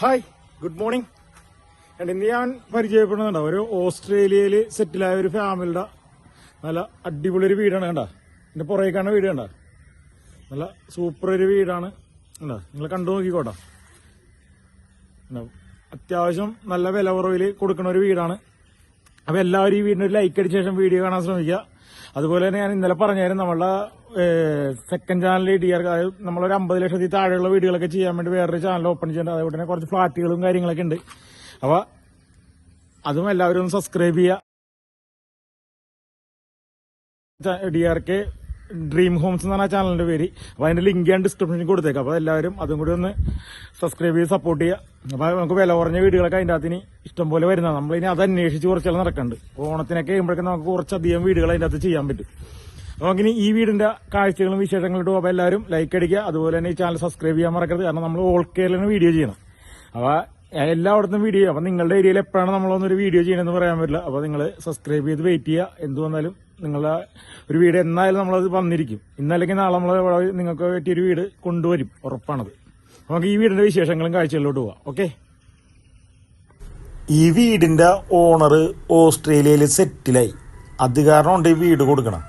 Hi good morning and ഇന്ന് ഞാൻ പരിചയപ്പെടുന്നുണ്ട്. ഒരു ഓസ്ട്രേലിയയിൽ സെറ്റിലായ ഒരു ഫാമിലിയുടെ നല്ല അടിപൊളി ഒരു വീടാണ് കണ്ട. എന്റെ പുറകേക്കാണ് വീട് കണ്ട. നല്ല സൂപ്പർ ഒരു വീടാണ് കണ്ട. നിങ്ങൾ കണ്ടു നോക്കിക്കോട്ടെ? അത്യാവശ്യം നല്ല വില കുറവിൽ കൊടുക്കുന്ന ഒരു വീടാണ്. അപ്പൊ എല്ലാവരും ഈ വീടിനൊരു ലൈക്ക് അടിച്ച ശേഷം വീഡിയോ കാണാൻ ശ്രമിക്കുക. അതുപോലെ തന്നെ ഞാൻ ഇന്നലെ പറഞ്ഞായിരുന്നു നമ്മളുടെ സെക്കൻഡ് ചാനൽ ഡി ആർ അതായത് നമ്മളൊരു അമ്പത് ലക്ഷത്തിൽ താഴെയുള്ള വീടുകളൊക്കെ ചെയ്യാൻ വേണ്ടി വേറൊരു ചാനൽ ഓപ്പൺ ചെയ്യേണ്ടത് അതുകൊണ്ട് തന്നെ കുറച്ച് ഫ്ലാറ്റുകളും കാര്യങ്ങളൊക്കെ ഉണ്ട്. അപ്പോൾ അതും എല്ലാവരും ഒന്ന് സബ്സ്ക്രൈബ് ചെയ്യുക. D R K dream homes എന്ന് പറഞ്ഞ ചാനലിന്റെ പേര്. അപ്പൊ അതിന്റെ ലിങ്ക് ഞാൻ ഡിസ്ക്രിപ്ഷനിൽ കൊടുത്തേക്കാം. അപ്പൊ എല്ലാവരും അതും കൂടി ഒന്ന് സബ്സ്ക്രൈബ് ചെയ്ത് സപ്പോർട്ട് ചെയ്യുക അപ്പൊ നമുക്ക് വില കുറഞ്ഞ വീടുകളൊക്കെ അതിന്റെ അകത്തിന് ഇഷ്ടം പോലെ വരുന്നതാണ് നമ്മൾ ഇനി അത് അന്വേഷിച്ച് കുറച്ചെല്ലാം നടക്കുന്നുണ്ട് ഓണത്തിനൊക്കെ കഴിയുമ്പോഴേക്കും നമുക്ക് കുറച്ചധികം വീടുകൾ അതിന്റെ അകത്ത് ചെയ്യാൻ പറ്റും. അപ്പൊ നമുക്കിനി ഈ വീടിന്റെ കാഴ്ചകളും വിശേഷങ്ങളും ഇടും അപ്പൊ എല്ലാവരും ലൈക്ക് അടിക്കുക. അതുപോലെ തന്നെ ഈ ചാനൽ സബ്സ്ക്രൈബ് ചെയ്യാൻ മറക്കരുത്. കാരണം നമ്മൾ ഓൾ കേരളന് വീഡിയോ ചെയ്യണം. അപ്പൊ എല്ലായിടത്തും വീഡിയോ അപ്പം നിങ്ങളുടെ ഏരിയയിൽ എപ്പോഴാണ് നമ്മളൊന്നൊരു വീഡിയോ ചെയ്യണമെന്ന് പറയാൻ പറ്റില്ല. അപ്പോൾ നിങ്ങൾ സബ്സ്ക്രൈബ് ചെയ്ത് വെയിറ്റ് ചെയ്യുക. എന്ത് വന്നാലും നിങ്ങളുടെ ഒരു വീട് എന്നായാലും നമ്മളത് വന്നിരിക്കും. ഇന്നല്ലെങ്കിൽ നാളെ നമ്മൾ നിങ്ങൾക്ക് പറ്റിയൊരു വീട് കൊണ്ടുവരും. ഉറപ്പാണത്. നമുക്ക് ഈ വീടിന്റെ വിശേഷങ്ങളും കാഴ്ചകളിലോട്ട് പോവാം. ഓക്കെ? ഈ വീടിന്റെ ഓണർ ഓസ്ട്രേലിയയിൽ സെറ്റിലായി അത് കാരണം ഈ വീട് കൊടുക്കണം.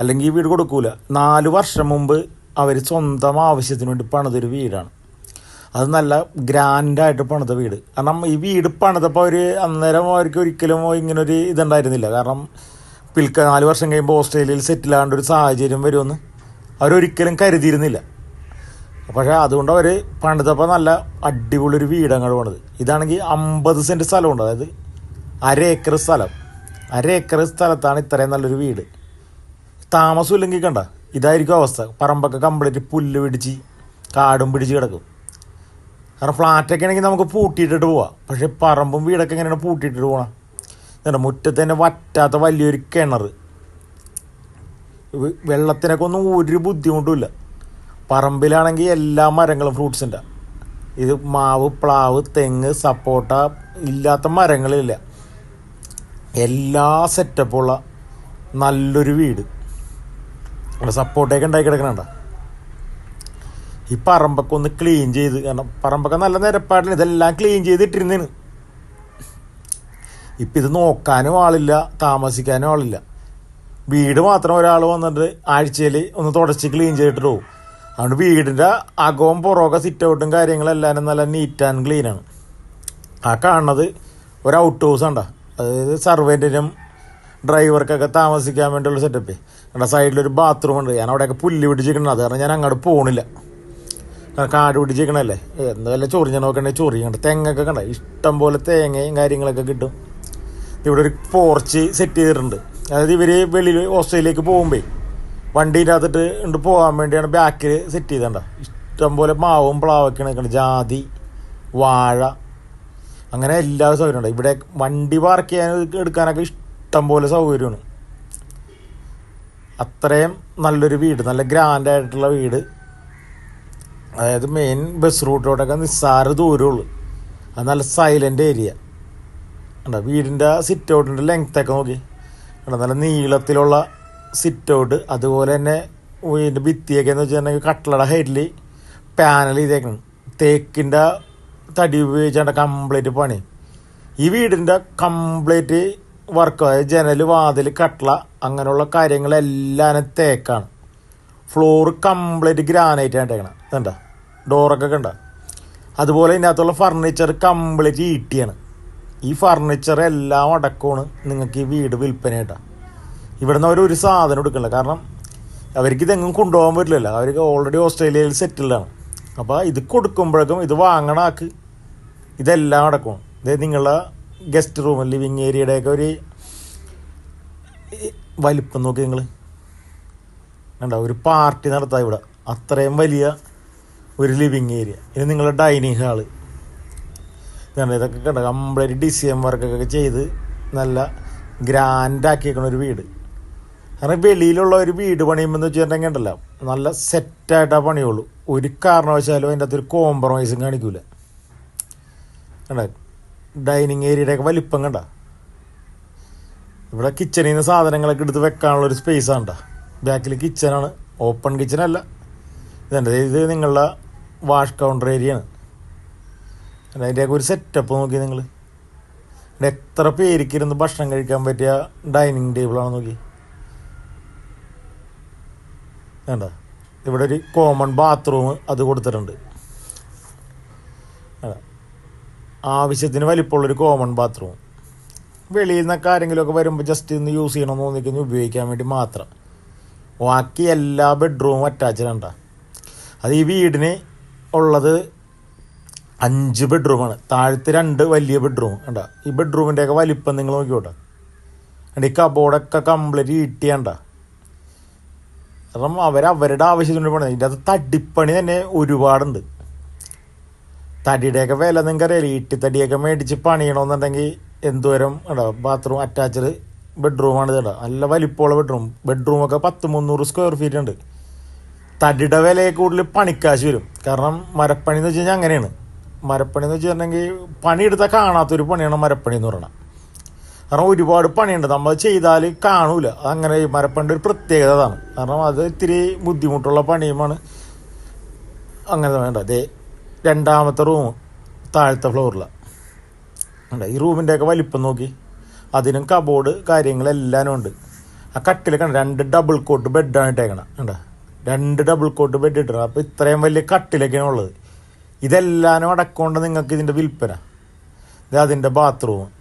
അല്ലെങ്കിൽ ഈ വീട് കൊടുക്കൂല. നാല് വർഷം മുമ്പ് അവർ സ്വന്തം ആവശ്യത്തിന് വേണ്ടി പണിതൊരു വീടാണ്. അത് നല്ല ഗ്രാൻഡായിട്ട് പണിത വീട്. കാരണം ഈ വീട് പണിതപ്പോൾ അവർ അന്നേരം അവർക്ക് ഒരിക്കലും ഇങ്ങനൊരു ഇതുണ്ടായിരുന്നില്ല. കാരണം പിൽക്ക നാല് വർഷം കഴിയുമ്പോൾ ഓസ്ട്രേലിയയിൽ സെറ്റിലാകേണ്ട ഒരു സാഹചര്യം വരുമെന്ന് അവരൊരിക്കലും കരുതിയിരുന്നില്ല. പക്ഷേ അതുകൊണ്ട് അവർ പണിതപ്പോൾ നല്ല അടിപൊളി ഒരു വീട് അങ്ങോട്ട് പണിത്. ഇതാണെങ്കിൽ അമ്പത് സെന്റ് സ്ഥലമുണ്ട്. അതായത് അര ഏക്കർ സ്ഥലം. അര ഏക്കർ സ്ഥലത്താണ് ഇത്രയും നല്ലൊരു വീട്. താമസമില്ലെങ്കിൽ കണ്ട. ഇതായിരിക്കും അവസ്ഥ. പറമ്പൊക്കെ കംപ്ലീറ്റ് പുല്ല് പിടിച്ച് കാടും പിടിച്ച് കിടക്കും. കാരണം ഫ്ലാറ്റൊക്കെ ആണെങ്കിൽ നമുക്ക് പൂട്ടിയിട്ടിട്ട് പോവാം. പക്ഷെ പറമ്പും വീടൊക്കെ എങ്ങനെയാണ് പൂട്ടിയിട്ടിട്ട് പോകണം എന്നിട്ട് മുറ്റത്ത് തന്നെ വറ്റാത്ത വലിയൊരു കിണർ വെള്ളത്തിനൊക്കെ ഒന്നും ഒരു ബുദ്ധിമുട്ടുമില്ല പറമ്പിലാണെങ്കിൽ എല്ലാ മരങ്ങളും ഫ്രൂട്ട്സിന്റെ ഇത് മാവ് പ്ലാവ് തെങ്ങ് സപ്പോട്ട ഇല്ലാത്ത മരങ്ങളില്ല. എല്ലാ സെറ്റപ്പുള്ള നല്ലൊരു വീട്. അവിടെ സപ്പോർട്ടൊക്കെ ഉണ്ടാക്കി കിടക്കണണ്ട? ഈ പറമ്പൊക്കെ ഒന്ന് ക്ലീൻ ചെയ്ത് കാരണം പറമ്പൊക്കെ നല്ല നിരപ്പാടിന് ഇതെല്ലാം ക്ലീൻ ചെയ്തിട്ടിരുന്നേന്. ഇപ്പം ഇത് നോക്കാനും ആളില്ല താമസിക്കാനും ആളില്ല. വീട് മാത്രം ഒരാൾ വന്നിട്ട് ആഴ്ചയിൽ ഒന്ന് തുടച്ച് ക്ലീൻ ചെയ്തിട്ട് പോകും അതുകൊണ്ട് വീടിന്റെ അകവും പുറമൊക്കെ സിറ്റ് ഔട്ടും കാര്യങ്ങളെല്ലാം നല്ല നീറ്റ് ആൻഡ് ക്ലീനാണ് ആ കാണുന്നത് ഒരു ഔട്ട് ഹൗസ് ഉണ്ട അതായത് സർവന്റിനും ഡ്രൈവർക്കൊക്കെ താമസിക്കാൻ വേണ്ടിയുള്ള സെറ്റപ്പ് എന്റെ സൈഡിലൊരു ബാത്റൂം ഉണ്ട്. ഞാൻ അവിടെയൊക്കെ പുല്ല് പിടിച്ചിട്ടുണ്ട് അത് കാരണം ഞാൻ അങ്ങോട്ട് പോകണില്ല കാട് പിടിച്ചിരിക്കണല്ലേ? എന്തായാലും ചൊറിഞ്ഞ നോക്കണ്ടേ? ചൊറിയണ്ട തെങ്ങൊക്കെ കണ്ട? ഇഷ്ടം പോലെ തേങ്ങയും കാര്യങ്ങളൊക്കെ കിട്ടും. ഇവിടെ ഒരു പോർച്ച് സെറ്റ് ചെയ്തിട്ടുണ്ട്. അതായത് ഇവർ വെളിയിൽ ഓസ്ട്രേലിയക്ക് പോകുമ്പോൾ വണ്ടീന്റെ അകത്തിട്ട് ഉണ്ട് പോകാൻ വേണ്ടിയാണ് ബാക്കിൽ സെറ്റ് ചെയ്തണ്ട. ഇഷ്ടം പോലെ മാവും പ്ലാവൊക്കെ നിൽക്കുന്നത് ജാതി വാഴ അങ്ങനെ എല്ലാ സൗകര്യമുണ്ട് ഇവിടെ വണ്ടി പാർക്ക് ചെയ്യാൻ എടുക്കാനൊക്കെ ഇഷ്ടം പോലെ സൗകര്യമാണ്. അത്രയും നല്ലൊരു വീട് നല്ല ഗ്രാൻഡായിട്ടുള്ള വീട്. അതായത് മെയിൻ ബസ് റൂട്ടിലോട്ടൊക്കെ നിസ്സാര ദൂരമുള്ളൂ അത് നല്ല സൈലന്റ് ഏരിയ കണ്ടോ? വീടിന്റെ സിറ്റ് ഔട്ടിന്റെ ലെങ്ത്തൊക്കെ നോക്കി. കണ്ടോ? നല്ല നീളത്തിലുള്ള സിറ്റ് ഔട്ട് അതുപോലെ തന്നെ വീടിന്റെ ഭിത്തിയൊക്കെ എന്ന് വെച്ചിട്ടുണ്ടെങ്കിൽ കട്ടളയുടെ ഹൈറ്റിൽ പാനൽ ചെയ്തേക്കണം. തേക്കിന്റെ തടി ഉപയോഗിച്ചാണ്ട് കംപ്ലീറ്റ് പണി. ഈ വീടിന്റെ കംപ്ലീറ്റ് വർക്ക് അതായത് ജനൽ വാതിൽ കട്ടള അങ്ങനെയുള്ള കാര്യങ്ങളെല്ലാം തേക്കാണ്. ഫ്ലോർ കംപ്ലീറ്റ് ഗ്രാനൈറ്റ് ആയിട്ടേക്കണം ഇതുണ്ട? ഡോറൊക്കെ കണ്ട? അതുപോലെ ഇതിനകത്തുള്ള ഫർണിച്ചർ കംപ്ലീറ്റ് ഈട്ടിയാണ് ഈ ഫർണിച്ചർ എല്ലാം അടക്കമാണ് നിങ്ങൾക്ക് ഈ വീട് വിൽപ്പനയായിട്ടാണ് ഇവിടുന്ന് അവർ ഒരു സാധനം എടുക്കണില്ല. കാരണം അവർക്ക് ഇതെങ്ങും കൊണ്ടുപോകാൻ പറ്റില്ലല്ലോ. അവർക്ക് ഓൾറെഡി ഓസ്ട്രേലിയയിൽ സെറ്റിൽഡാണ് അപ്പോൾ ഇത് കൊടുക്കുമ്പോഴേക്കും ഇത് വാങ്ങണ ആക്ക് ഇതെല്ലാം അടക്കും. ഇത് നിങ്ങളുടെ ഗസ്റ്റ് റൂം ലിവിങ് ഏരിയയുടെയൊക്കെ ഒരു വലിപ്പം നോക്കി നിങ്ങൾ കണ്ടോ ഒരു പാർട്ടി നടത്താം ഇവിടെ. അത്രയും വലിയ ഒരു ലിവിങ് ഏരിയ ഇനി നിങ്ങളുടെ ഡൈനിങ് ഹാൾ ഇതാണ് ഇതൊക്കെ കണ്ടോ കംപ്ലീറ്റ് ഡിസൈൻ വർക്കൊക്കെ ചെയ്ത് നല്ല ഗ്രാൻഡാക്കിയേക്കണ ഒരു വീട്. കാരണം വെളിയിലുള്ള ഒരു വീട് പണിയുമ്പോൾ വെച്ചിട്ടുണ്ടെങ്കിൽ ഉണ്ടല്ലോ നല്ല സെറ്റായിട്ടാ പണിയുള്ളൂ. ഒരു കാരണവശാലും അതിന്റെ അകത്തൊരു കോംപ്രമൈസും കാണിക്കൂല. കണ്ട ഡൈനിങ് ഏരിയയുടെയൊക്കെ വലിപ്പം കണ്ട. ഇവിടെ കിച്ചണിൽ നിന്ന് സാധനങ്ങളൊക്കെ എടുത്ത് വെക്കാനുള്ളൊരു സ്പേസ് ആണ് ബാക്കിൽ കിച്ചണാണ് ഓപ്പൺ കിച്ചണല്ല ഇതെന്റെ ഇത് നിങ്ങളുടെ വാഷ് കൗണ്ടർ ഏരിയ ഏരിയയാണ് അതിന്റെയൊക്കെ ഒരു സെറ്റപ്പ് നോക്കി നിങ്ങൾ എത്ര പേരിക്കിരുന്ന് ഭക്ഷണം കഴിക്കാൻ പറ്റിയ ഡൈനിങ് ടേബിളാണ് നോക്കി. വേണ്ട ഇവിടെ ഒരു കോമൺ ബാത്റൂം അത് കൊടുത്തിട്ടുണ്ട്. ആവശ്യത്തിന് വലിപ്പമുള്ളൊരു കോമൺ ബാത്റൂം വെളിയിൽ നിന്നൊക്കെ ആരെങ്കിലുമൊക്കെ വരുമ്പോൾ ജസ്റ്റ് ഇന്ന് യൂസ് ചെയ്യണമെന്ന് തോന്നിക്കുന്നു ഉപയോഗിക്കാൻ വേണ്ടി മാത്രം. ബാക്കി എല്ലാ ബെഡ്റൂമും അറ്റാച്ച്ഡ് ഉണ്ടാ അത് ഈ വീടിന് ഉള്ളത് അഞ്ച് ബെഡ്റൂമാണ് താഴത്തെ രണ്ട് വലിയ ബെഡ്റൂം കണ്ട ഈ ബെഡ്റൂമിന്റെയൊക്കെ വലിപ്പം നിങ്ങൾ നോക്കിക്കോട്ടെ. കണ്ട ഈ കബോർഡൊക്കെ കംപ്ലീറ്റ് ഈട്ടിയണ്ട കാരണം അവർ അവരുടെ ആവശ്യത്തിന് പണി ഇതിന്റെ അത് തടിപ്പണി തന്നെ ഒരുപാടുണ്ട്. തടിയുടെയൊക്കെ വില നിങ്ങൾക്കറിയാം ഈട്ടിത്തടിയൊക്കെ മേടിച്ച് പണിയണമെന്നുണ്ടെങ്കിൽ എന്തോരം ഉണ്ടാവും ബാത്റൂം അറ്റാച്ച്ഡ് ബെഡ്റൂമാണ് ചേട്ടാ നല്ല വലിപ്പമുള്ള ബെഡ്റൂം ബെഡ്റൂം ഒക്കെ പത്ത് മുന്നൂറ് സ്ക്വയർ ഫീറ്റ് ഉണ്ട്. തടിയുടെ വിലയെ കൂടുതൽ പണിക്കാശ് വരും. കാരണം മരപ്പണി എന്ന് വെച്ച് കഴിഞ്ഞാൽ അങ്ങനെയാണ്. മരപ്പണി എന്ന് വെച്ചിട്ടുണ്ടെങ്കിൽ പണിയെടുത്താൽ കാണാത്തൊരു പണിയാണ് മരപ്പണി എന്ന് പറയുന്നത് കാരണം ഒരുപാട് പണിയുണ്ട്. നമ്മൾ ചെയ്താൽ കാണൂല. അങ്ങനെ മരപ്പണിന്റെ ഒരു പ്രത്യേകത അതാണ്. കാരണം അത് ഇത്തിരി ബുദ്ധിമുട്ടുള്ള പണിയുമാണ്. അങ്ങനെ വേണ്ട അതേ രണ്ടാമത്തെ റൂം താഴത്തെ ഫ്ലോറിലാണ് ഈ റൂമിന്റെയൊക്കെ വലിപ്പം നോക്കി. അതിനും കബോർഡ് കാര്യങ്ങളെല്ലാം ഉണ്ട്. ആ കട്ടിൽ കണ്ട? രണ്ട് ഡബിൾ കോട്ട് ബെഡാണ് ഇട്ടേക്കണം. കണ്ടോ? രണ്ട് ഡബിൾ കോട്ട് ബെഡ് ഇട്ടണം അപ്പോൾ ഇത്രയും വലിയ കട്ടിലൊക്കെയാണ് ഉള്ളത്. ഇതെല്ലാനും അടക്കൊണ്ട് നിങ്ങൾക്ക് ഇതിന്റെ വിൽപ്പന. ഇത് അതിന്റെ ബാത്റൂം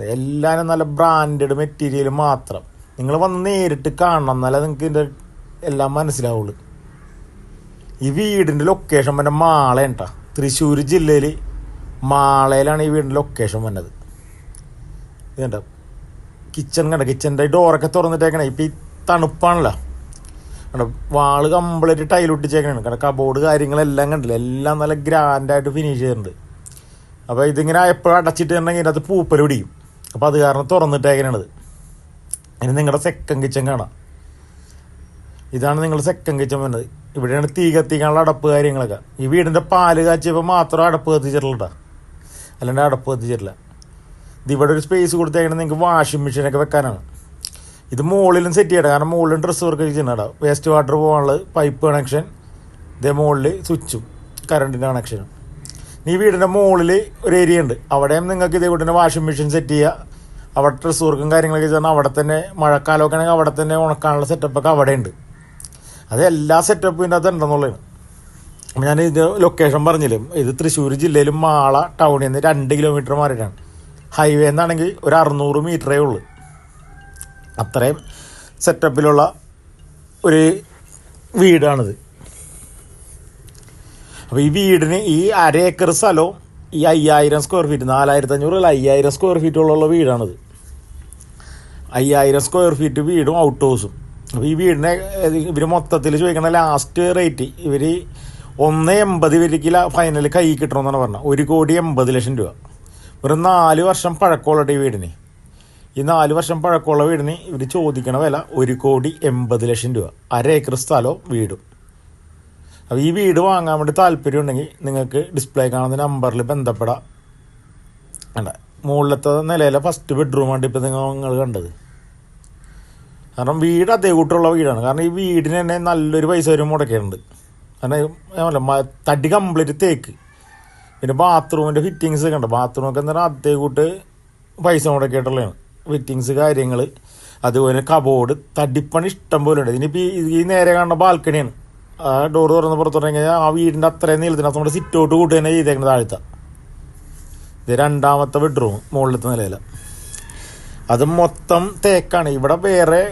എല്ലാനും നല്ല ബ്രാൻഡഡ് മെറ്റീരിയൽ മാത്രം. നിങ്ങൾ വന്ന് നേരിട്ട് കാണണം എന്നാലേ നിങ്ങൾക്ക് ഇതിന്റെ എല്ലാം മനസ്സിലാവുള്ളൂ. ഈ വീടിന്റെ ലൊക്കേഷൻ പിന്നെ മാളേട്ടാ തൃശ്ശൂർ ജില്ലയിൽ മാളയിലാണ് ഈ വീടിന്റെ ലൊക്കേഷൻ വന്നത്. ഇതുണ്ട് കിച്ചൺ കണ്ട? കിച്ചന്റെ ഡോറൊക്കെ തുറന്നിട്ടേക്കണേ. ഇപ്പം ഈ തണുപ്പാണല്ലോ. കണ്ട? വാൾ കംപ്ലീറ്റ് ടൈൽ ഒട്ടിച്ചേക്കണാണ്. കാരണം കബോർഡ് കാര്യങ്ങളെല്ലാം കണ്ടില്ല? എല്ലാം നല്ല ഗ്രാൻഡായിട്ട് ഫിനിഷ് ചെയ്തിട്ടുണ്ട്. അപ്പോൾ ഇതിങ്ങനെ എപ്പോഴും അടച്ചിട്ടുണ്ടെങ്കിൽ ഇതിനകത്ത് പൂപ്പൽ പിടിക്കും അപ്പോൾ അത് കാരണം തുറന്നിട്ടേക്കണത് ഇനി നിങ്ങളുടെ സെക്കൻഡ് കിച്ചൺ കാണാം. ഇതാണ് നിങ്ങൾ സെക്കൻഡ് കിച്ചൺ വന്നത്. ഇവിടെയാണ് തീ കത്തിക്കാനുള്ള അടപ്പ് കാര്യങ്ങളൊക്കെ. ഈ വീടിന്റെ പാൽ കാച്ചിയപ്പോൾ മാത്രം അടപ്പ് കത്തിച്ചിട്ടുള്ള അല്ലാണ്ട് അടപ്പ് കത്തിച്ചിട്ടില്ല. ഇത് ഇവിടെ ഒരു സ്പേസ് കൊടുത്തേക്കണം നിങ്ങൾക്ക് വാഷിംഗ് മെഷീനൊക്കെ വെക്കാനാണ്. ഇത് മുകളിലും സെറ്റ് ചെയ്യണം കാരണം മുകളിലും ഡ്രസ്സ് വർക്ക് ചെയ്യുന്നുണ്ട്. വേസ്റ്റ് വാട്ടർ പോകാനുള്ള പൈപ്പ് കണക്ഷൻ ഇതേ മുകളിൽ സ്വിച്ചും കറണ്ടിന്റെ കണക്ഷനും ഈ വീടിന്റെ മുകളിൽ ഒരു ഏരിയ ഉണ്ട്. അവിടെയും നിങ്ങൾക്ക് ഇതേ കൂട്ടിന്റെ വാഷിംഗ് മെഷീൻ സെറ്റ് ചെയ്യുക അവിടെ ഡ്രസ്സ് വർക്കും കാര്യങ്ങളൊക്കെ ചെയ്താൽ അവിടെ തന്നെ മഴക്കാലമൊക്കെ ആണെങ്കിൽ അവിടെ തന്നെ ഉണക്കാനുള്ള സെറ്റപ്പൊക്കെ അവിടെ ഉണ്ട് അത് എല്ലാ സെറ്റപ്പും ഇതിന്റെ അകത്ത് ഉണ്ടെന്നുള്ളതാണ്. അപ്പം ഞാൻ ഇത് ലൊക്കേഷൻ പറഞ്ഞില്ലേ? ഇത് തൃശ്ശൂർ ജില്ലയിലും മാള ടൗണിൽ നിന്ന് രണ്ട് കിലോമീറ്റർ മാറിയിട്ടാണ് ഹൈവേ എന്നാണെങ്കിൽ ഒരു അറുന്നൂറ് മീറ്ററേ ഉള്ളൂ. അത്രയും സെറ്റപ്പിലുള്ള ഒരു വീടാണിത്. അപ്പോൾ ഈ വീടിന് ഈ അര ഏക്കർ സ്ഥലവും ഈ അയ്യായിരം സ്ക്വയർ ഫീറ്റ് നാലായിരത്തി അഞ്ഞൂറ് അല്ല അയ്യായിരം സ്ക്വയർ ഫീറ്റുള്ള വീടാണിത്. അയ്യായിരം സ്ക്വയർ ഫീറ്റ് വീടും ഔട്ട് ഹൗസും അപ്പോൾ ഈ വീടിനെ ഇവർ മൊത്തത്തിൽ ചോദിക്കണ ലാസ്റ്റ് റേറ്റ് ഇവർ ഒന്ന് എൺപത് ഇവർക്ക് ഫൈനൽ കൈ കിട്ടണമെന്നാണ് പറഞ്ഞത്. ഒരു കോടി എൺപത് ലക്ഷം രൂപ. ഒരു നാല് വർഷം പഴക്കമുള്ള ഈ വീടിന്. ഈ നാല് വർഷം പഴക്കമുള്ള വീടിന് ഇവർ ചോദിക്കണ വില ഒരു കോടി എൺപത് ലക്ഷം രൂപ. അര ഏക്കർ സ്ഥലവും വീടും. അപ്പോൾ ഈ വീട് വാങ്ങാൻ വേണ്ടി താല്പര്യം ഉണ്ടെങ്കിൽ നിങ്ങൾക്ക് ഡിസ്പ്ലേ കാണുന്ന നമ്പറിൽ ബന്ധപ്പെടാം. വേണ്ട മുകളിലത്തെ നിലയിലെ ഫസ്റ്റ് ബെഡ്റൂമാണ് ഇപ്പോൾ നിങ്ങൾ കണ്ടത്. കാരണം വീട് അതേ കൂട്ടുള്ള വീടാണ്. കാരണം ഈ വീടിന് തന്നെ നല്ലൊരു പൈസ വരും മുടക്കിയിട്ടുണ്ട്. ഞാൻ തടി കംപ്ലീറ്റ് തേക്ക്. പിന്നെ ബാത്റൂമിന്റെ ഫിറ്റിങ്സ് ഒക്കെ ഉണ്ട് ബാത്റൂമൊക്കെ എന്താ അതേ കൂട്ട് പൈസ മുടക്കിയിട്ടുള്ളതാണ് ഫിറ്റിങ്സ് കാര്യങ്ങൾ അതുപോലെ കബോർഡ് തടിപ്പണി ഇഷ്ടം പോലെ ഉണ്ട്. ഇതിനിപ്പോൾ ഈ നേരെ കാണുന്ന ബാൽക്കണിയാണ് ആ ഡോർ തുറന്ന് പുറത്തുണ്ടെങ്കിൽ ആ വീടിന്റെ അത്രയും നീളത്തിനകത്ത് നമ്മുടെ സിറ്റ് ഔട്ട് കൂട്ട് തന്നെ ചെയ്തേക്കുന്നത് താഴ്ത്ത. ഇത് രണ്ടാമത്തെ ബെഡ്റൂം മുകളിലത്തെ നിലയിൽ അത് മൊത്തം തേക്കാണ്. ഇവിടെ വേറെ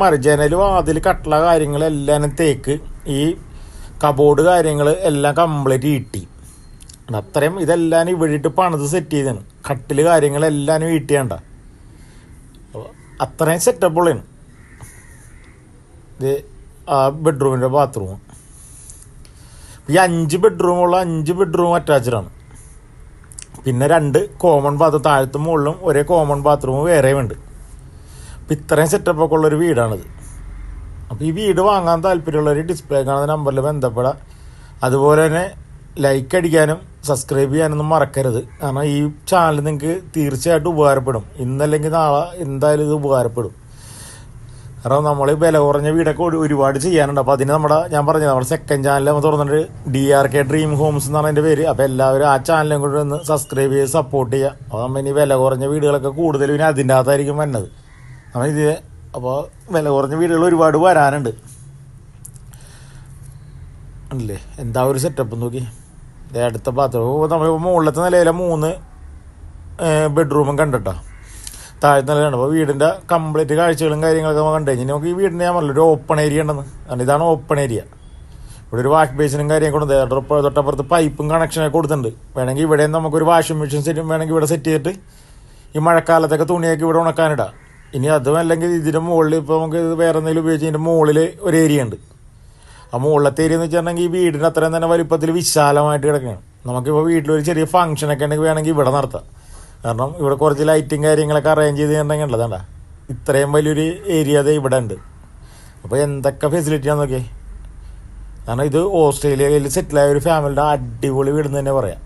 മര ജനൽ വാതിൽ കട്ടള കാര്യങ്ങളെല്ലാം തേക്ക്. ഈ കബോർഡ് കാര്യങ്ങൾ എല്ലാം കംപ്ലീറ്റ് കിട്ടി അത്രയും ഇതെല്ലാം ഇവിടെ ഇട്ട് പണിത് സെറ്റ് ചെയ്താണ് കട്ടിൽ കാര്യങ്ങളെല്ലാം ഈട്ടിയാണ്ട അത്രയും സെറ്റപ്പുള്ളതാണ് ഇത് ആ ബെഡ്റൂമിന്റെ ബാത്റൂം ഈ അഞ്ച് ബെഡ്റൂമുള്ള അഞ്ച് ബെഡ്റൂം അറ്റാച്ച്ഡാണ് പിന്നെ രണ്ട് കോമൺ ബാത്റൂം താഴത്തും മുകളിലും ഒരേ കോമൺ ബാത്റൂം വേറെയും ഉണ്ട്. അപ്പം ഇത്രയും സെറ്റപ്പൊക്കെ ഉള്ളൊരു വീടാണിത്. അപ്പോൾ ഈ വീട് വാങ്ങാൻ താല്പര്യമുള്ളവർ ഡിസ്പ്ലേ കാണുന്ന നമ്പറിൽ ബന്ധപ്പെടാം. അതുപോലെ തന്നെ ലൈക്ക് അടിക്കാനും സബ്സ്ക്രൈബ് ചെയ്യാനൊന്നും മറക്കരുത്. കാരണം ഈ ചാനൽ നിങ്ങൾക്ക് തീർച്ചയായിട്ടും ഉപകാരപ്പെടും. ഇന്നല്ലെങ്കിൽ നാളെ എന്തായാലും ഇത് ഉപകാരപ്പെടും. കാരണം നമ്മൾ വില കുറഞ്ഞ വീടൊക്കെ ഒരുപാട് ചെയ്യാനുണ്ട്. അപ്പോൾ അതിന് നമ്മുടെ ഞാൻ പറഞ്ഞത് നമ്മുടെ സെക്കൻഡ് ചാനൽ നമ്മൾ തുറന്നിട്ട് D R K dream homes എന്നാണ് എന്റെ പേര്. അപ്പോൾ എല്ലാവരും ആ ചാനലും കൂടെ ഒന്ന് സബ്സ്ക്രൈബ് ചെയ്ത് സപ്പോർട്ട് ചെയ്യുക. അപ്പോൾ നമ്മൾ ഇനി വില കുറഞ്ഞ വീടുകളൊക്കെ കൂടുതലും ഇനി അതിന്റെ അകത്തായിരിക്കും വരുന്നത്. നമ്മൾ ഇത് അപ്പോൾ വില കുറഞ്ഞ വീടുകൾ ഒരുപാട് വരാനുണ്ട്. അല്ലേ എന്താ ഒരു സെറ്റപ്പ് നോക്കി. അടുത്ത ബാത്റൂം നമ്മൾ മുകളിലത്തെ നിലയിലെ മൂന്ന് ബെഡ്റൂമും കണ്ടിട്ടോ? താഴത്തെ നിലയാണ് അപ്പോൾ വീടിന്റെ കംപ്ലീറ്റ് കാഴ്ചകളും കാര്യങ്ങളൊക്കെ നമ്മൾ കണ്ടു കഴിഞ്ഞാൽ നമുക്ക് ഈ വീടിന്റെ ഞാൻ ഓപ്പൺ ഏരിയ ഉണ്ടെന്ന്. കാരണം ഇതാണ് ഓപ്പൺ ഏരിയ ഇവിടെ ഒരു വാഷ് ബേസിനും കാര്യം കൊണ്ട് തൊട്ടപ്പുറത്ത് പൈപ്പും കണക്ഷനൊക്കെ കൊടുത്തിട്ടുണ്ട്. വേണമെങ്കിൽ ഇവിടെ നമുക്കൊരു വാഷിംഗ് മെഷീൻ സെറ്റ് വേണമെങ്കിൽ ഇവിടെ സെറ്റ് ചെയ്തിട്ട് ഈ മഴക്കാലത്തൊക്കെ തുണിയൊക്കെ ഇവിടെ ഉണക്കാനിടാം. ഇനി അതും അല്ലെങ്കിൽ ഇതിന്റെ മുകളിൽ ഇപ്പോൾ നമുക്ക് ഇത് വേറെ എന്തെങ്കിലും ഉപയോഗിച്ച് ഇതിന്റെ മുകളിൽ ഒരു ഏരിയ ഉണ്ട്. ആ മുകളിലത്തെ ഏരിയ എന്ന് വെച്ചിട്ടുണ്ടെങ്കിൽ ഈ വീടിന്റെ അത്രയും തന്നെ വലിപ്പത്തിൽ വിശാലമായിട്ട് കിടക്കുകയാണ്. നമുക്കിപ്പോൾ വീട്ടിലൊരു ചെറിയ ഫംഗ്ഷനൊക്കെ ഉണ്ടെങ്കിൽ വേണമെങ്കിൽ ഇവിടെ നടത്താം. കാരണം ഇവിടെ കുറച്ച് ലൈറ്റും കാര്യങ്ങളൊക്കെ അറേഞ്ച് ചെയ്തിട്ടുണ്ടെങ്കിൽ ഉള്ളതാണ്ട ഇത്രയും വലിയൊരു ഏരിയ അത് ഇവിടെ ഉണ്ട്. അപ്പോൾ എന്തൊക്കെ ഫെസിലിറ്റിയാണെന്നൊക്കെ കാരണം ഇത് ഓസ്ട്രേലിയയിൽ സെറ്റിലായ ഒരു ഫാമിലിയുടെ അടിപൊളി വീട് തന്നെ പറയാം.